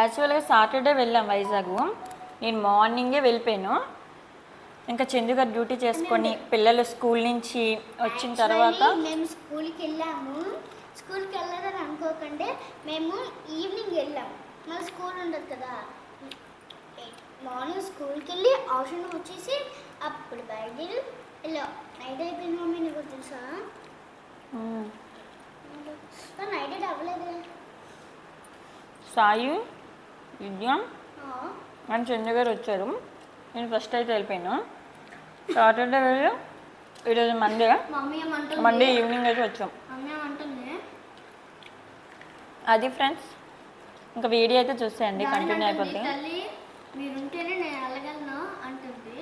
యాక్చువల్గా సాటర్డే వెళ్ళాం వైజాగ్. నేను మార్నింగే వెళ్ళిపోయాను. ఇంకా చందు గారు డ్యూటీ చేసుకొని పిల్లలు స్కూల్ నుంచి వచ్చిన తర్వాత మేము స్కూల్కి వెళ్ళాము. స్కూల్కి వెళ్ళాలని అనుకోకండి మేము ఈవినింగ్ వెళ్ళాము మన స్కూల్ ఉండదు కదా. మార్నింగ్ స్కూల్కి వెళ్ళి ఆఫ్టర్నూన్ వచ్చేసి అప్పుడు బయలుదేరి వెళ్ళాం నైట్ అయిపోయింది మమ్మీ నీకు తెలుసా. నైట్ అవ్వలేదు సాయి? విద్య. ఆ, అని చందు గారు వచ్చారు. నేను ఫస్ట్ అయితే వెళ్ళిపోయాను. సాటర్డే వెళ్ళి ఈరోజు మండే మండే ఈవినింగ్ అయితే వచ్చాం. అది ఫ్రెండ్స్ ఇంకా వీడియో అయితే చూసేయండి కంటిన్యూ అయిపోద్ది. మీరుంటేనే నేను వెళ్ళగలను అంటుంది.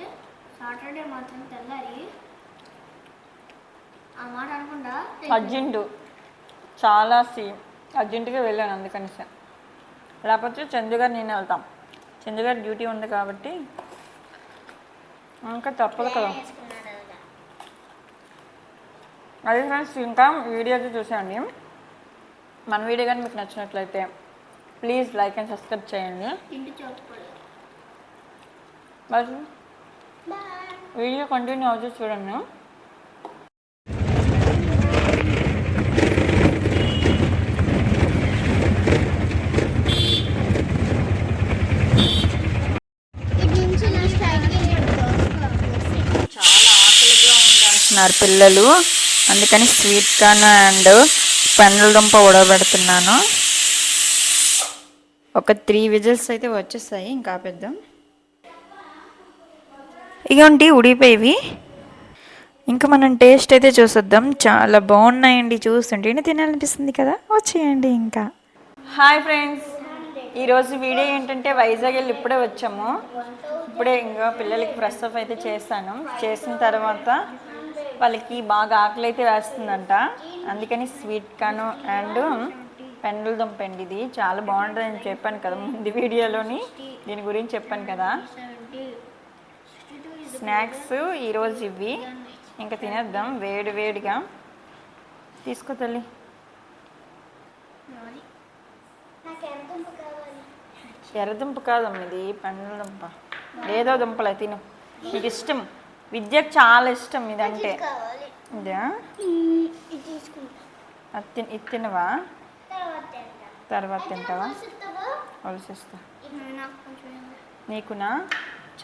సాటర్డే మాత్రం తెల్లారి. ఆ మాట అనకుండా అర్జెంటు చాలా సీ అర్జెంటుగా వెళ్ళాను అందుకనిసే. లేకపోతే చందు గారు నేను వెళ్తాం. చందు గారు డ్యూటీ ఉంది కాబట్టి ఇంకా తప్పదు కదా. అది ఫ్రెండ్స్ ఇంకా వీడియో అయితే చూసేయండి. మన వీడియో కానీ మీకు నచ్చినట్లయితే ప్లీజ్ లైక్ అండ్ సబ్స్క్రైబ్ చేయండి. వీడియో కంటిన్యూ అవుతూ చూడండి. ఉందంటున్నారు పిల్లలు. అందుకని స్వీట్ కార్న్ అండ్ పెన్నుల దుంప ఉడకబెడుతున్నాను ఒక త్రీ విజిల్స్ అయితే వచ్చేస్తాయి ఇంకా ఆపేద్దాం. ఇగోండి ఉడిపోయేవి. ఇంకా మనం టేస్ట్ అయితే చూసొద్దాం. చాలా బాగున్నాయండి చూస్తుంటేనే తినాలనిపిస్తుంది కదా? వచ్చేయండి ఇంకా. Hi friends. ఈరోజు వీడియో ఏంటంటే వైజాగ్ వెళ్ళి ఇప్పుడే వచ్చాము. ఇప్పుడే ఇంకా పిల్లలకి ప్రస్తుతం అయితే చేశాను చేసిన తర్వాత వాళ్ళకి బాగా ఆకలి అయితే వేస్తుందంట. అందుకని స్వీట్ కాను అండ్ పెండల దుంపండి ఇది. చాలా బాగుంటుంది అని చెప్పాను కదా ముందు వీడియోలోని. దీని గురించి చెప్పాను కదా. స్నాక్స్ ఈరోజు ఇవి ఇంకా తినేద్దాం వేడి వేడిగా. తీసుకో తల్లి. ఎర్రదుంప కాదమ్మ ఇది పండ్ల దుంప. ఏదో దుంపలే తిను. నీకు ఇష్టం. విద్యకు చాలా ఇష్టం ఇదంటే. కావాలి ఇదా? అది తినవా? తర్వాత తింటా. తర్వాత తింటావా? వలసిస్తా. నీకునా?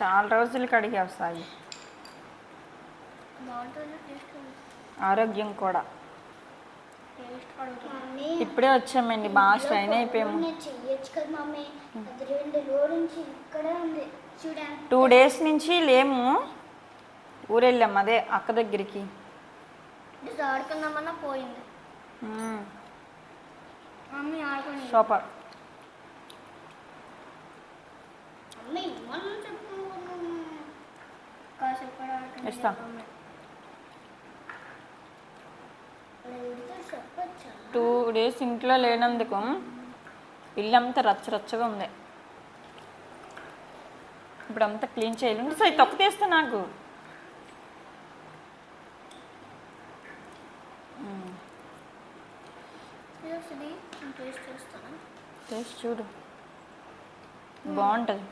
చాలా రోజులకి అడిగావు సాయి. ఆరోగ్యం కూడా. ఇప్పుడే వచ్చామండి బాగా స్ట్రైన్ అయిపోయాము. రోజుల టూ డేస్ నుంచి లేము. ఊరెళ్ళాం అదే అక్క దగ్గరికి. ఆడుకుందామన్నా పోయింది. మమ్మీ సూపర్ ఇస్తా. టూ డేస్ ఇంట్లో లేనందుకు ఇల్లంతా రచ్చ రచ్చగా ఉంది. ఇప్పుడు అంతా క్లీన్ చేయాలి. సరే తొక్క తీస్తా నాకు. నేను టేస్ట్ చేస్తాను. టేస్ట్ చూడు. బాగుంటుంది.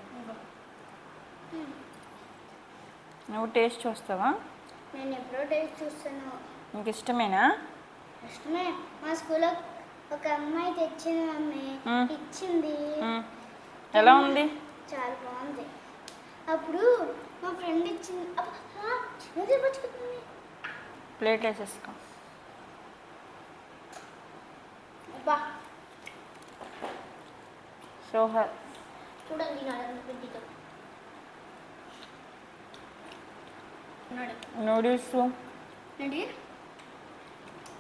నువ్వు టేస్ట్ చూస్తావా? నేను ఎప్పుడో టేస్ట్ చూస్తాను. నీకు ఇష్టమేనా? ఇష్టమే. మా స్కూల్లో ఒక అమ్మాయి తెచ్చింది మమ్మీ మ్మ్. ఇచ్చింది. ఎలా ఉంది? చాలా బాగుంది. అప్పుడు మా ఫ్రెండ్ ఇచ్చింది. ప్లేట్ వేసేసుకో. అబ్బా సోహర్ చూడండి నూడిల్స్ ఏంటి?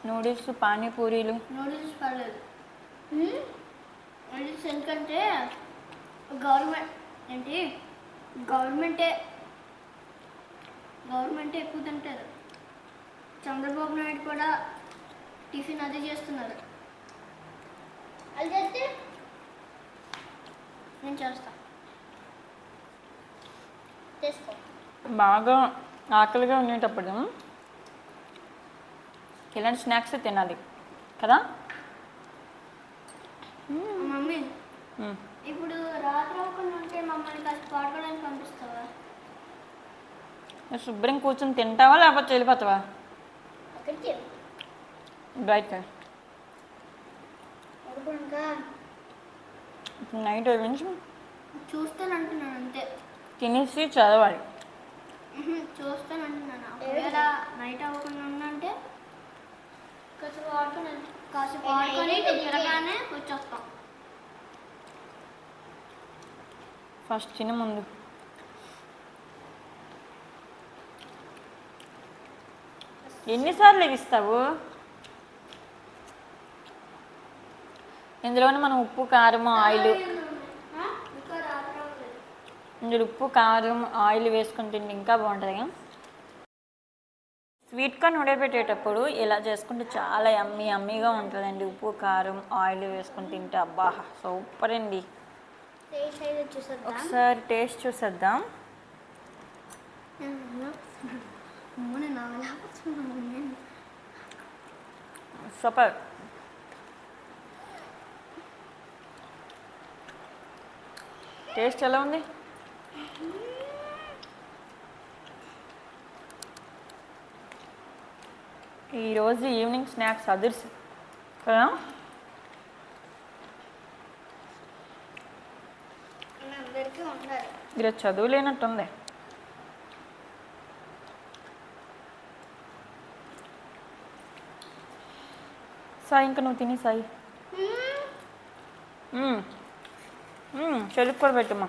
నూడిల్స్ పానీపూరీలు. నూడిల్స్ పర్లేదు. నూడిల్స్ ఎందుకంటే గవర్నమెంట్ ఏంటి? గవర్నమెంటే గవర్నమెంటే ఎక్కువ తింటారు చంద్రబాబు నాయుడు కూడా టిఫిన్ అదే చేస్తున్నారు. అది చేస్తే నేను చేస్తా బాగా ఆకలిగా ఉండేటప్పుడు ఇలాంటి స్నాక్స్ తినాలి. కదా? మమ్మీ. మ్మ్. ఇప్పుడు రాత్రి ఉంటే మమ్మల్ని పాడుకోవడానికి పంపిస్తావా? శుభ్రం కూర్చొని తింటావా లేకపోతే వెళ్ళిపోతావా? అక్కడికి బయట నైట్ నుంచి చూస్తాను అంటున్నాను అంతే. తినేసి చదవాలి. చూస్తాను అంటున్నాను ఒకవేళ నైట్ అవ్వకుండా ఉందంటే కాసేపు ఆడుకుని కాసేపు ఆడుకొని తిరగానే వచ్చేస్తాం. ఫస్ట్ తిన ముందు. ఎన్నిసార్లు ఇస్తావు ఇందులోనే మనం ఉప్పు కారం ఆయిల్. ఇందులో ఉప్పు కారం ఆయిల్ వేసుకుని తింటే ఇంకా బాగుంటుంది స్వీట్ కార్న్ ఉడకబెట్టేటప్పుడు ఇలా చేసుకుంటే చాలా యమ్మీ యమ్మీగా ఉంటుందండి. ఉప్పు కారం ఆయిల్ వేసుకుని తింటే అబ్బా సూపర్ అండి. ఒకసారి టేస్ట్ చూసేద్దాం. అమ్మో సూపర్. టేస్ట్ ఎలా ఉంది? ఈరోజు ఈవినింగ్ స్నాక్స్ అదిర్స్ కదా? ఈరోజు చదువు లేనట్టుంది సాయి ఇంకా నువ్వు తిని సాయి. మ్మ్. చెరుకు కూడా పెట్టమ్మా